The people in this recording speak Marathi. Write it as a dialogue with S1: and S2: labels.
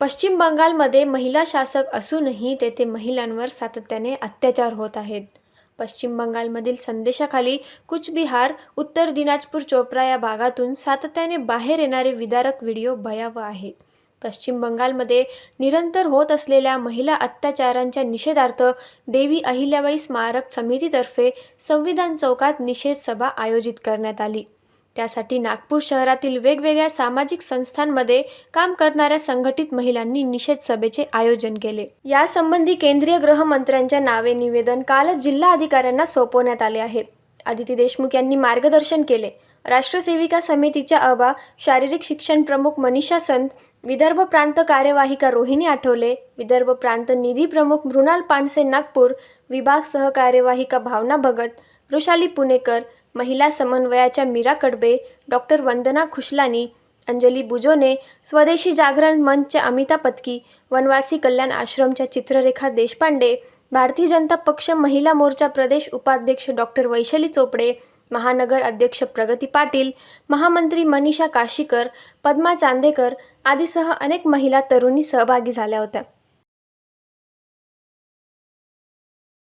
S1: पश्चिम बंगालमध्ये महिला शासक असूनही तेथे महिलांवर सातत्याने अत्याचार होत आहेत. पश्चिम बंगालमधील संदेशाखाली कुचबिहार उत्तर दिनाजपूर चोप्रा या भागातून सातत्याने बाहेर येणारे विदारक व्हिडिओ भयावह आहेत. पश्चिम बंगालमध्ये निरंतर होत असलेल्या महिला अत्याचारांच्या निषेधार्थ देवी अहिल्याबाई स्मारक समितीतर्फे संविधान चौकात निषेध सभा आयोजित करण्यात आली. त्यासाठी नागपूर शहरातील वेगवेगळ्या सामाजिक संस्थांमध्ये काम करणाऱ्या संघटित महिलांनी निषेध सभेचे आयोजन केले. यासंबंधी केंद्रीय गृहमंत्र्यांच्या नावे निवेदन काल जिल्हा अधिकाऱ्यांना सोपवण्यात आले आहे. आदिती देशमुख यांनी मार्गदर्शन केले. राष्ट्रसेविका समितीच्या अबा शारीरिक शिक्षण प्रमुख मनीषा संत विदर्भ प्रांत कार्यवाहिका रोहिणी आठवले विदर्भ प्रांत निधी प्रमुख मृणाल पानसे नागपूर विभाग सहकार्यवाहिका भावना भगत वृषाली पुणेकर महिला समन्वयाच्या मीरा कडबे डॉक्टर वंदना खुशलानी अंजली बुजोने स्वदेशी जागरण मंचच्या अमिता पत्की वनवासी कल्याण आश्रमच्या चित्ररेखा देशपांडे भारतीय जनता पक्ष महिला मोर्चा प्रदेश उपाध्यक्ष डॉक्टर वैशाली चोपडे महानगर अध्यक्ष प्रगती पाटील महामंत्री मनीषा काशीकर पद्मा चांदेकर आदीसह अनेक महिला तरुणी सहभागी झाल्या होत्या.